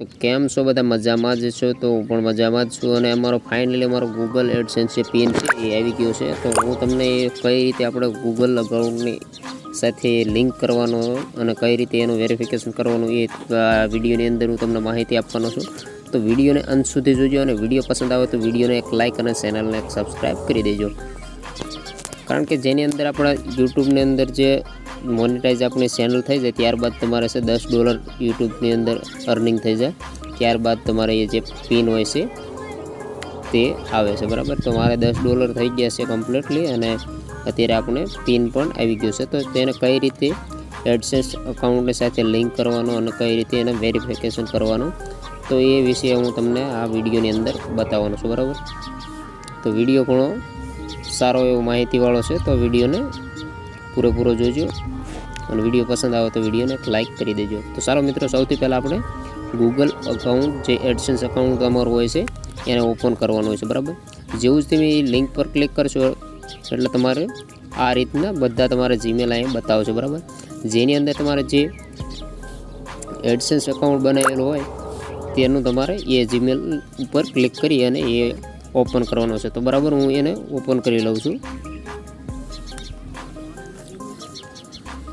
તો કેમ છો બધા? મજામાં જ છો? તો હું પણ મજામાં જ છું. અને અમારો ફાઇનલી અમારો ગૂગલ એડસેન્સ જે પિન છે એ આવી ગયો છે. તો હું તમને કઈ રીતે આપણે ગૂગલ અકાઉન્ટની સાથે લિંક કરવાનો અને કઈ રીતે એનું વેરિફિકેશન કરવાનું એ વિડીયોની અંદર હું તમને માહિતી આપવાનો છું. તો વિડીયોને અંત સુધી જોજો અને વીડિયો પસંદ આવે તો વિડીયોને એક લાઇક અને ચેનલને એક સબસ્ક્રાઈબ કરી દેજો. કારણ કે જેની અંદર આપણા યુટ્યુબની અંદર જે મોનેટાઈઝ આપણી ચેનલ થઈ જાય, ત્યારબાદ તમારે છે દસ ડોલર યુટ્યુબની અંદર અર્નિંગ થઈ જાય. ત્યારબાદ તમારે એ જે પિન હોય છે, તે આવે છે, બરાબર? તો મારે દસ ડોલર થઈ ગયા છે કમ્પ્લીટલી અને અત્યારે આપણે પિન પણ આવી ગયો છે. તો તેને કઈ રીતે એડસેન્સ અકાઉન્ટની સાથે લિંક કરવાનો અને કઈ રીતે એને વેરિફિકેશન કરવાનું, તો એ વિશે હું તમને આ વિડીયોની અંદર બતાવવાનો છું, બરાબર? તો વીડિયો ઘણો સારો એવો માહિતીવાળો છે, તો વિડીયોને પૂરેપૂરો જોજો. અને વીડિયો પસંદ આવે તો વિડીયોને એક લાઇક કરી દેજો. તો સારો મિત્રો, સૌથી પહેલાં આપણે ગૂગલ અકાઉન્ટ જે એડસન્સ અકાઉન્ટ તમારું હોય છે, એને ઓપન કરવાનું હોય છે, બરાબર? જેવું જ તમે લિંક પર ક્લિક કરશો, એટલે તમારે આ રીતના બધા તમારે જીમેલ અહીં બતાવશે, બરાબર? જેની અંદર તમારે જે એડસન્સ અકાઉન્ટ બનાવેલું હોય, તેનું તમારે એ જીમેલ ઉપર ક્લિક કરી અને એ ઓપન કરવાનો છે. તો બરાબર હું એને ઓપન કરી લઉં છું.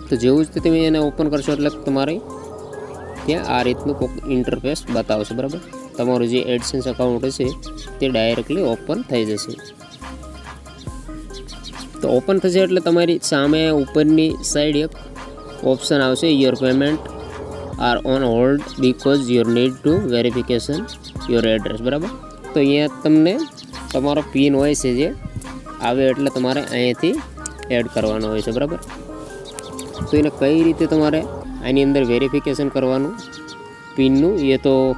તો જેવું જ તમે એને ઓપન કરશો એટલે તમારે ત્યાં આ રીતનું કોઈક ઇન્ટરફેસ બતાવશે, બરાબર? તમારું જે એડસન્સ અકાઉન્ટ હશે, તે ડાયરેક્ટલી ઓપન થઈ જશે. તો ઓપન થશે એટલે તમારી સામે ઉપરની સાઈડ એક ઓપ્શન આવશે your payment are on hold because your need to verification your address બરાબર? તો અહીંયા તમને તમારો પિન હોય છે જે, આવે એટલે તમારે અહીંયાથી એડ કરવાનો હોય છે, બરાબર? તો એને કઈ રીતે તમારે આની અંદર વેરિફિકેશન કરવાનું? પિનનું, એ તો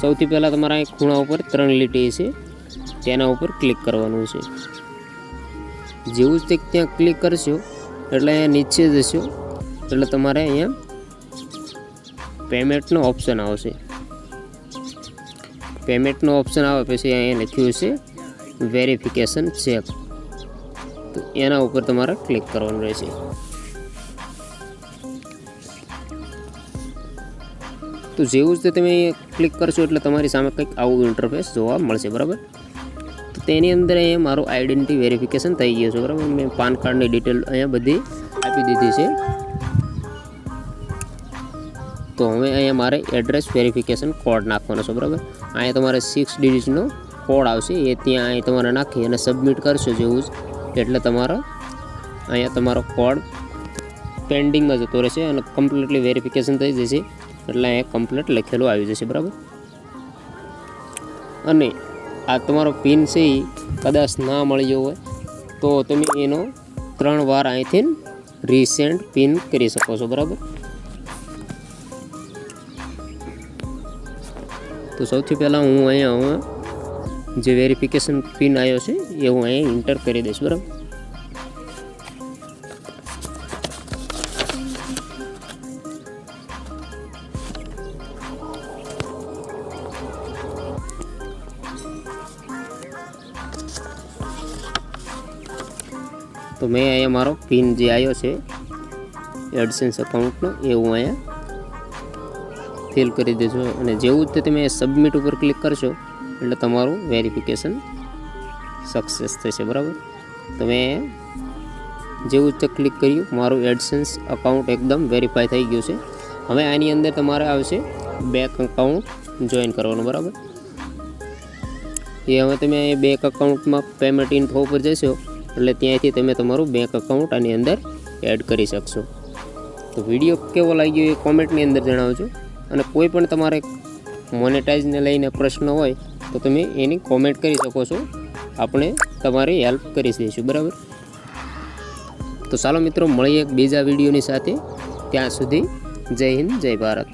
સૌથી પહેલાં તમારા અહીં ખૂણા ઉપર ત્રણ લીટી છે. તેના ઉપર ક્લિક કરવાનું છે. જેવું જ તે ત્યાં ક્લિક કરશો, એટલે અહીંયા નીચે જશો, એટલે તમારે અહીંયા પેમેન્ટનો ઓપ્શન આવશે. પેમેન્ટનો ઓપ્શન આવે પછી અહીંયા લખ્યું છે વેરિફિકેશન ચેક તો એના ઉપર તમારે ક્લિક કરવાનું રહેશે. તો જેવું જ તમે ક્લિક કરશો એટલે તમારી સામે કંઈક આવું ઇન્ટરફેસ જોવા મળશે, બરાબર? તો તેની અંદર અહીંયા મારું આઈડેન્ટિટી વેરિફિકેશન થઈ ગયું છે, બરાબર? મેં પાન કાર્ડની ડિટેલ અહીંયા બધી આપી દીધી છે. તો હવે અહીંયા મારે એડ્રેસ વેરિફિકેશન કોડ નાખવાનો છે, બરાબર? અહીંયા તમારે સિક્સ ડિજિટનો કોડ આવશે, એ ત્યાં અહીં તમારે નાખી અને સબમિટ કરશો જેવું જ, એટલે તમારો અહીંયા તમારો કોડ પેન્ડિંગમાં જતો રહેશે અને કમ્પ્લીટલી વેરિફિકેશન થઈ જશે. એટલે અહીંયા કમ્પ્લીટ લખેલું આવી જશે, બરાબર? અને આ તમારો પિન છે એ કદાચ ના મળી ગયો હોય, તો તમે એનો ત્રણ વાર અહીંથી રીસેન્ટ પિન કરી શકો છો, બરાબર? તો સૌથી પહેલાં હું અહીંયા જે વેરિફિકેશન પિન આવ્યો છે, એ હું અહીંયા એન્ટર કરી દઈશ, બરાબર? તો મેં અહીંયા મારો પિન જે આવ્યો છે, એડસેન્સ અકાઉન્ટનો એ હું અહીંયા ફિલ કરી દેજો. અને જેવું જ તમે સબમિટ ઉપર ક્લિક કરશો, એટલે તમારું વેરિફિકેશન સક્સેસ થશે, બરાબર? તમે જેવું જ ક્લિક કર્યું, મારું એડસેન્સ અકાઉન્ટ એકદમ વેરીફાઈ થઈ ગયું છે. હવે આની અંદર તમારે આવશે બેંક અકાઉન્ટ જોઈન કરવાનું, બરાબર? એ હવે તમે બેંક અકાઉન્ટમાં પેમેન્ટ ઇન્ફો ઉપર જશો એટલે ત્યાંથી તમે તમારું બેંક અકાઉન્ટ આની અંદર એડ કરી શકશો. તો વીડિયો કેવો લાગ્યો એ કોમેન્ટની અંદર જણાવજો. અને કોઈ પણ તમારે મોનેટાઈઝને લઈને પ્રશ્ન હોય, તો તમે એની કોમેન્ટ કરી શકો છો. આપણે તમારી હેલ્પ કરી દઈશું, બરાબર? તો ચાલો મિત્રો, મળીએ એક બીજા વિડીયોની સાથે. ત્યાં સુધી જય હિન્દ, જય ભારત.